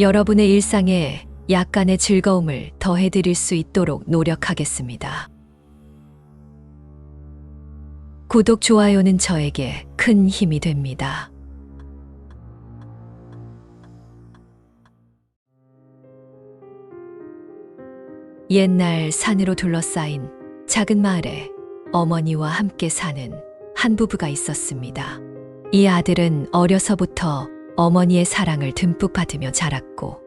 여러분의 일상에 약간의 즐거움을 더해드릴 수 있도록 노력하겠습니다. 구독, 좋아요는 저에게 큰 힘이 됩니다. 옛날 산으로 둘러싸인 작은 마을에 어머니와 함께 사는 한 부부가 있었습니다. 이 아들은 어려서부터 어머니의 사랑을 듬뿍 받으며 자랐고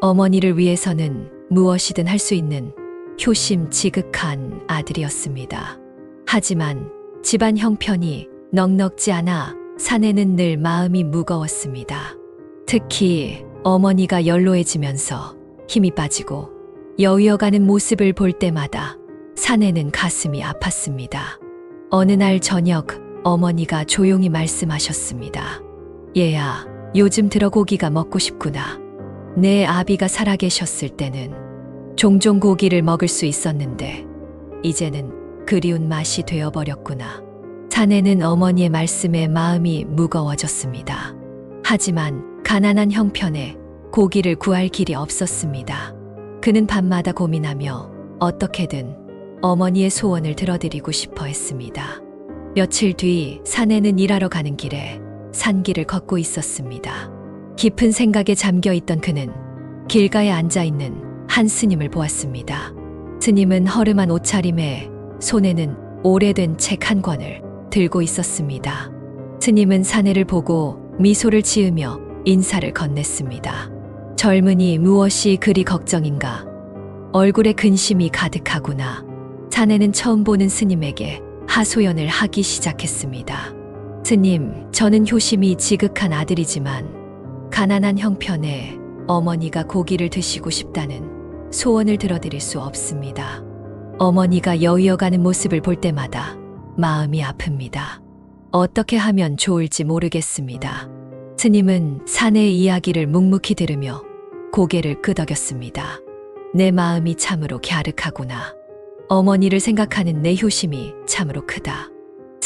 어머니를 위해서는 무엇이든 할 수 있는 효심 지극한 아들이었습니다. 하지만 집안 형편이 넉넉지 않아 사내는 늘 마음이 무거웠습니다. 특히 어머니가 연로해지면서 힘이 빠지고 여위어가는 모습을 볼 때마다 사내는 가슴이 아팠습니다. 어느 날 저녁 어머니가 조용히 말씀하셨습니다. 얘야, 요즘 들어 고기가 먹고 싶구나. 내 아비가 살아계셨을 때는 종종 고기를 먹을 수 있었는데 이제는 그리운 맛이 되어버렸구나. 사내는 어머니의 말씀에 마음이 무거워졌습니다. 하지만 가난한 형편에 고기를 구할 길이 없었습니다. 그는 밤마다 고민하며 어떻게든 어머니의 소원을 들어드리고 싶어 했습니다. 며칠 뒤 사내는 일하러 가는 길에 산길을 걷고 있었습니다. 깊은 생각에 잠겨 있던 그는 길가에 앉아 있는 한 스님을 보았습니다. 스님은 허름한 옷차림에 손에는 오래된 책 한 권을 들고 있었습니다. 스님은 사내를 보고 미소를 지으며 인사를 건넸습니다. 젊은이 무엇이 그리 걱정인가? 얼굴에 근심이 가득하구나. 사내는 처음 보는 스님에게 하소연을 하기 시작했습니다. 스님, 저는 효심이 지극한 아들이지만 가난한 형편에 어머니가 고기를 드시고 싶다는 소원을 들어드릴 수 없습니다. 어머니가 여위어가는 모습을 볼 때마다 마음이 아픕니다. 어떻게 하면 좋을지 모르겠습니다. 스님은 사내의 이야기를 묵묵히 들으며 고개를 끄덕였습니다. 내 마음이 참으로 갸륵하구나. 어머니를 생각하는 내 효심이 참으로 크다.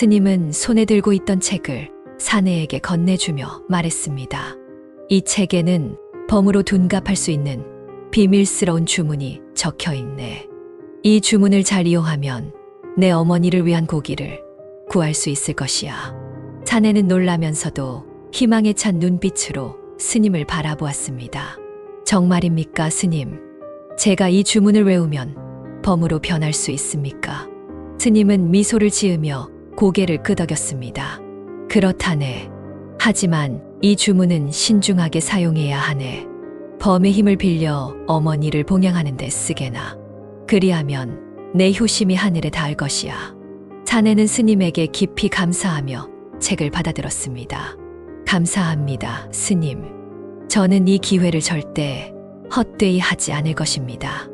스님은 손에 들고 있던 책을 사내에게 건네주며 말했습니다. 이 책에는 범으로 둔갑할 수 있는 비밀스러운 주문이 적혀 있네. 이 주문을 잘 이용하면 내 어머니를 위한 고기를 구할 수 있을 것이야. 사내는 놀라면서도 희망에 찬 눈빛으로 스님을 바라보았습니다. 정말입니까, 스님? 제가 이 주문을 외우면 범으로 변할 수 있습니까? 스님은 미소를 지으며 고개를 끄덕였습니다. 그렇다네. 하지만 이 주문은 신중하게 사용해야 하네. 범의 힘을 빌려 어머니를 봉양하는 데 쓰게나. 그리하면 내 효심이 하늘에 닿을 것이야. 자네는 스님에게 깊이 감사하며 책을 받아들었습니다. 감사합니다, 스님. 저는 이 기회를 절대 헛되이 하지 않을 것입니다.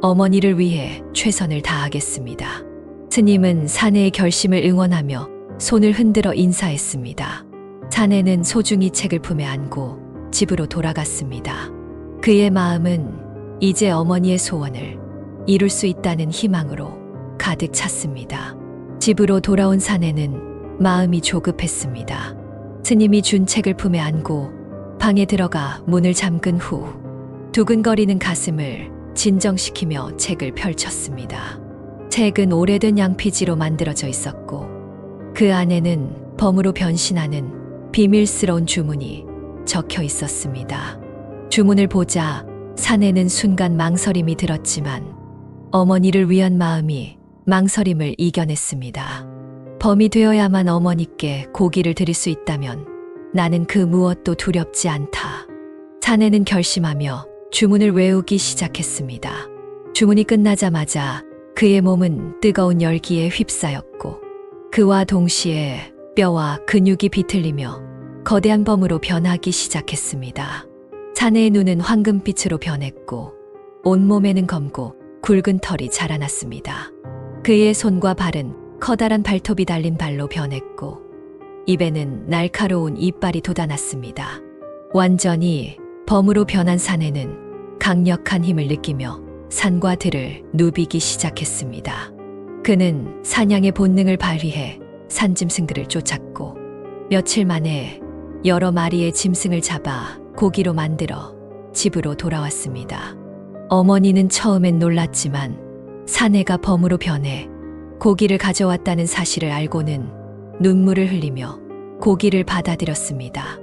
어머니를 위해 최선을 다하겠습니다. 스님은 사내의 결심을 응원하며 손을 흔들어 인사했습니다. 사내는 소중히 책을 품에 안고 집으로 돌아갔습니다. 그의 마음은 이제 어머니의 소원을 이룰 수 있다는 희망으로 가득 찼습니다. 집으로 돌아온 사내는 마음이 조급했습니다. 스님이 준 책을 품에 안고 방에 들어가 문을 잠근 후 두근거리는 가슴을 진정시키며 책을 펼쳤습니다. 책은 오래된 양피지로 만들어져 있었고 그 안에는 범으로 변신하는 비밀스러운 주문이 적혀 있었습니다. 주문을 보자 사내는 순간 망설임이 들었지만 어머니를 위한 마음이 망설임을 이겨냈습니다. 범이 되어야만 어머니께 고기를 드릴 수 있다면 나는 그 무엇도 두렵지 않다. 사내는 결심하며 주문을 외우기 시작했습니다. 주문이 끝나자마자 그의 몸은 뜨거운 열기에 휩싸였고 그와 동시에 뼈와 근육이 비틀리며 거대한 범으로 변하기 시작했습니다. 사내의 눈은 황금빛으로 변했고 온몸에는 검고 굵은 털이 자라났습니다. 그의 손과 발은 커다란 발톱이 달린 발로 변했고 입에는 날카로운 이빨이 돋아났습니다. 완전히 범으로 변한 사내는 강력한 힘을 느끼며 산과 들을 누비기 시작했습니다. 그는 사냥의 본능을 발휘해 산짐승들을 쫓았고 며칠 만에 여러 마리의 짐승을 잡아 고기로 만들어 집으로 돌아왔습니다. 어머니는 처음엔 놀랐지만 사내가 범으로 변해 고기를 가져왔다는 사실을 알고는 눈물을 흘리며 고기를 받아들였습니다.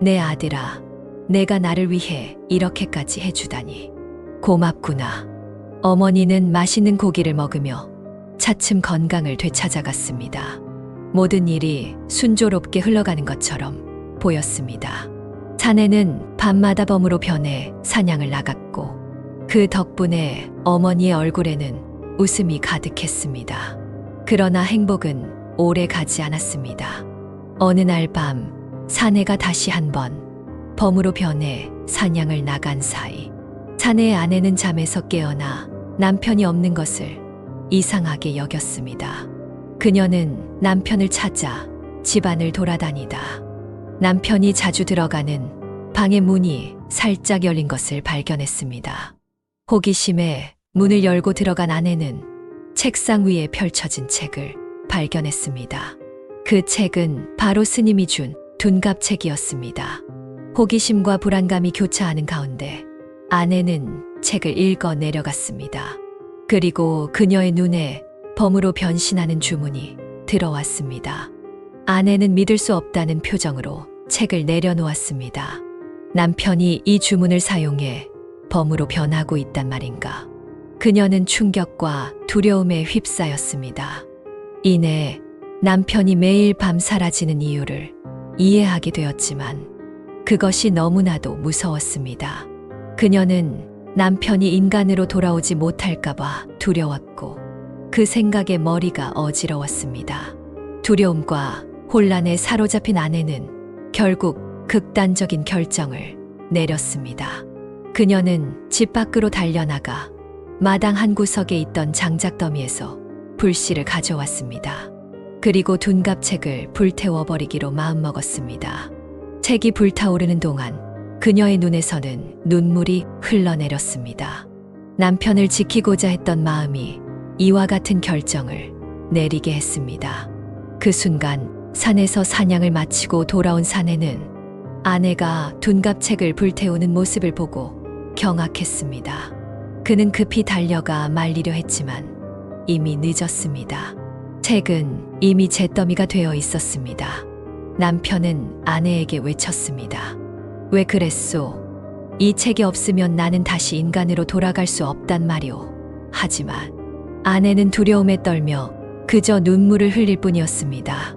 내 아들아, 내가 나를 위해 이렇게까지 해주다니. 고맙구나. 어머니는 맛있는 고기를 먹으며 차츰 건강을 되찾아갔습니다. 모든 일이 순조롭게 흘러가는 것처럼 보였습니다. 사내는 밤마다 범으로 변해 사냥을 나갔고 그 덕분에 어머니의 얼굴에는 웃음이 가득했습니다. 그러나 행복은 오래 가지 않았습니다. 어느 날 밤 사내가 다시 한번 범으로 변해 사냥을 나간 사이 사내의 아내는 잠에서 깨어나 남편이 없는 것을 이상하게 여겼습니다. 그녀는 남편을 찾아 집안을 돌아다니다 남편이 자주 들어가는 방의 문이 살짝 열린 것을 발견했습니다. 호기심에 문을 열고 들어간 아내는 책상 위에 펼쳐진 책을 발견했습니다. 그 책은 바로 스님이 준 둔갑책이었습니다. 호기심과 불안감이 교차하는 가운데 아내는 책을 읽어 내려갔습니다. 그리고 그녀의 눈에 범으로 변신하는 주문이 들어왔습니다. 아내는 믿을 수 없다는 표정으로 책을 내려놓았습니다. 남편이 이 주문을 사용해 범으로 변하고 있단 말인가. 그녀는 충격과 두려움에 휩싸였습니다. 이내 남편이 매일 밤 사라지는 이유를 이해하게 되었지만 그것이 너무나도 무서웠습니다. 그녀는 남편이 인간으로 돌아오지 못할까봐 두려웠고 그 생각에 머리가 어지러웠습니다. 두려움과 혼란에 사로잡힌 아내는 결국 극단적인 결정을 내렸습니다. 그녀는 집 밖으로 달려나가 마당 한 구석에 있던 장작더미에서 불씨를 가져왔습니다. 그리고 둔갑책을 불태워버리기로 마음먹었습니다. 책이 불타오르는 동안 그녀의 눈에서는 눈물이 흘러내렸습니다. 남편을 지키고자 했던 마음이 이와 같은 결정을 내리게 했습니다. 그 순간 산에서 사냥을 마치고 돌아온 사내는 아내가 둔갑책을 불태우는 모습을 보고 경악했습니다. 그는 급히 달려가 말리려 했지만 이미 늦었습니다. 책은 이미 잿더미가 되어 있었습니다. 남편은 아내에게 외쳤습니다. 왜 그랬소? 이 책이 없으면 나는 다시 인간으로 돌아갈 수 없단 말이오. 하지만 아내는 두려움에 떨며 그저 눈물을 흘릴 뿐이었습니다.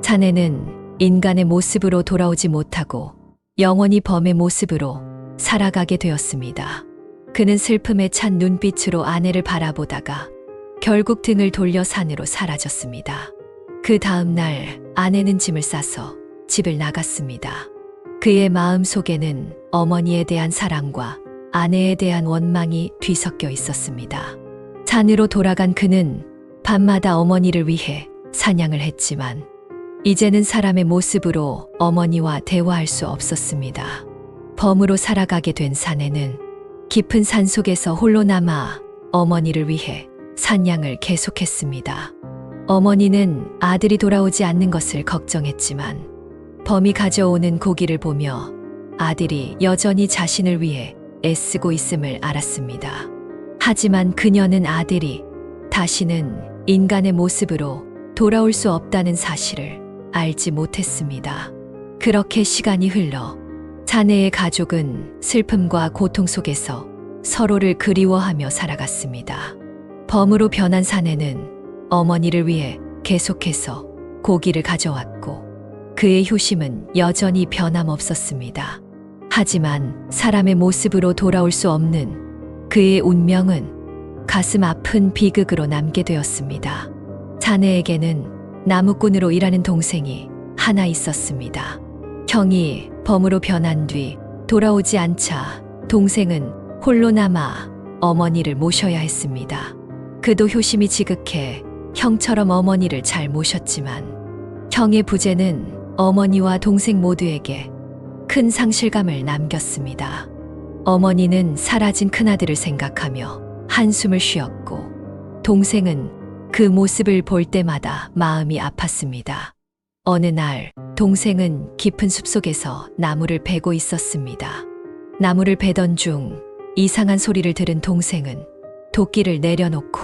자네는 인간의 모습으로 돌아오지 못하고 영원히 범의 모습으로 살아가게 되었습니다. 그는 슬픔에 찬 눈빛으로 아내를 바라보다가 결국 등을 돌려 산으로 사라졌습니다. 그 다음 날 아내는 짐을 싸서 집을 나갔습니다. 그의 마음 속에는 어머니에 대한 사랑과 아내에 대한 원망이 뒤섞여 있었습니다. 산으로 돌아간 그는 밤마다 어머니를 위해 사냥을 했지만 이제는 사람의 모습으로 어머니와 대화할 수 없었습니다. 범으로 살아가게 된 사내는 깊은 산 속에서 홀로 남아 어머니를 위해 사냥을 계속했습니다. 어머니는 아들이 돌아오지 않는 것을 걱정했지만 범이 가져오는 고기를 보며 아들이 여전히 자신을 위해 애쓰고 있음을 알았습니다. 하지만 그녀는 아들이 다시는 인간의 모습으로 돌아올 수 없다는 사실을 알지 못했습니다. 그렇게 시간이 흘러 자네의 가족은 슬픔과 고통 속에서 서로를 그리워하며 살아갔습니다. 범으로 변한 사내는 어머니를 위해 계속해서 고기를 가져왔고 그의 효심은 여전히 변함없었습니다. 하지만 사람의 모습으로 돌아올 수 없는 그의 운명은 가슴 아픈 비극으로 남게 되었습니다. 자네에게는 나무꾼으로 일하는 동생이 하나 있었습니다. 형이 범으로 변한 뒤 돌아오지 않자 동생은 홀로 남아 어머니를 모셔야 했습니다. 그도 효심이 지극해 형처럼 어머니를 잘 모셨지만 형의 부재는 어머니와 동생 모두에게 큰 상실감을 남겼습니다. 어머니는 사라진 큰아들을 생각하며 한숨을 쉬었고 동생은 그 모습을 볼 때마다 마음이 아팠습니다. 어느 날 동생은 깊은 숲속에서 나무를 베고 있었습니다. 나무를 베던 중 이상한 소리를 들은 동생은 도끼를 내려놓고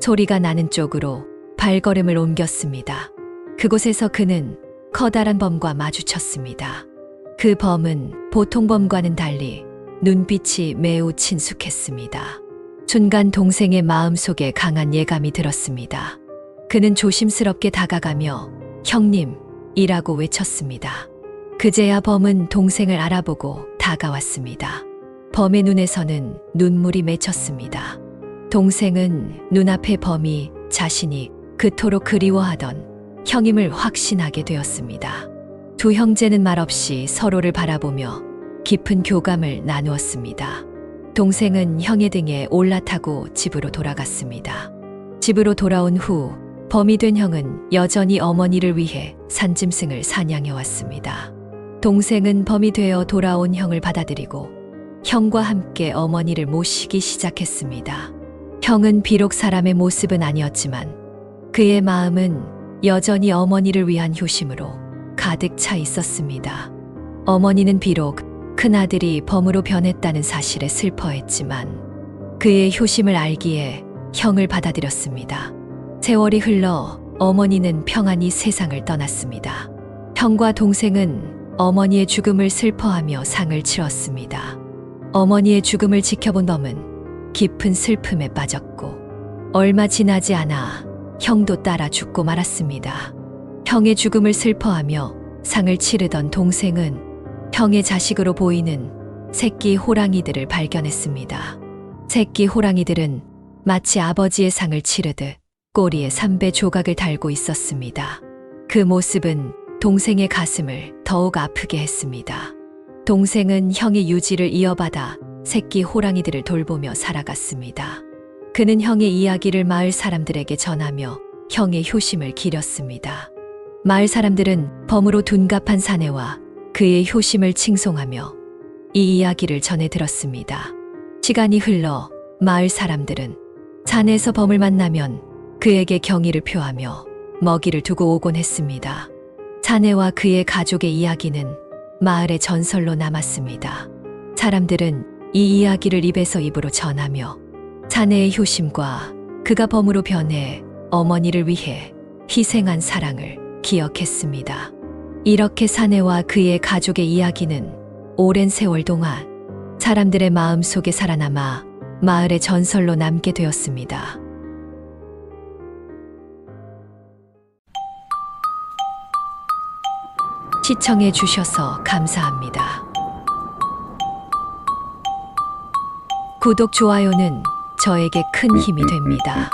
소리가 나는 쪽으로 발걸음을 옮겼습니다. 그곳에서 그는 커다란 범과 마주쳤습니다. 그 범은 보통 범과는 달리 눈빛이 매우 친숙했습니다. 순간 동생의 마음속에 강한 예감이 들었습니다. 그는 조심스럽게 다가가며 형님, 이라고 외쳤습니다. 그제야 범은 동생을 알아보고 다가왔습니다. 범의 눈에서는 눈물이 맺혔습니다. 동생은 눈앞의 범이 자신이 그토록 그리워하던 형임을 확신하게 되었습니다. 두 형제는 말없이 서로를 바라보며 깊은 교감을 나누었습니다. 동생은 형의 등에 올라타고 집으로 돌아갔습니다. 집으로 돌아온 후 범이 된 형은 여전히 어머니를 위해 산짐승을 사냥해 왔습니다. 동생은 범이 되어 돌아온 형을 받아들이고 형과 함께 어머니를 모시기 시작했습니다. 형은 비록 사람의 모습은 아니었지만 그의 마음은 여전히 어머니를 위한 효심으로 가득 차 있었습니다. 어머니는 비록 큰아들이 범으로 변했다는 사실에 슬퍼했지만 그의 효심을 알기에 형을 받아들였습니다. 세월이 흘러 어머니는 평안히 세상을 떠났습니다. 형과 동생은 어머니의 죽음을 슬퍼하며 상을 치렀습니다. 어머니의 죽음을 지켜본 범은 깊은 슬픔에 빠졌고 얼마 지나지 않아 형도 따라 죽고 말았습니다. 형의 죽음을 슬퍼하며 상을 치르던 동생은 형의 자식으로 보이는 새끼 호랑이들을 발견했습니다. 새끼 호랑이들은 마치 아버지의 상을 치르듯 꼬리에 삼배 조각을 달고 있었습니다. 그 모습은 동생의 가슴을 더욱 아프게 했습니다. 동생은 형의 유지를 이어받아 새끼 호랑이들을 돌보며 살아갔습니다. 그는 형의 이야기를 마을 사람들에게 전하며 형의 효심을 기렸습니다. 마을 사람들은 범으로 둔갑한 사내와 그의 효심을 칭송하며 이 이야기를 전해 들었습니다. 시간이 흘러 마을 사람들은 산에서 범을 만나면 그에게 경의를 표하며 먹이를 두고 오곤 했습니다. 사내와 그의 가족의 이야기는 마을의 전설로 남았습니다. 사람들은 이 이야기를 입에서 입으로 전하며 사내의 효심과 그가 범으로 변해 어머니를 위해 희생한 사랑을 기억했습니다. 이렇게 사내와 그의 가족의 이야기는 오랜 세월 동안 사람들의 마음 속에 살아남아 마을의 전설로 남게 되었습니다. 시청해 주셔서 감사합니다. 구독, 좋아요는 저에게 큰 힘이 됩니다.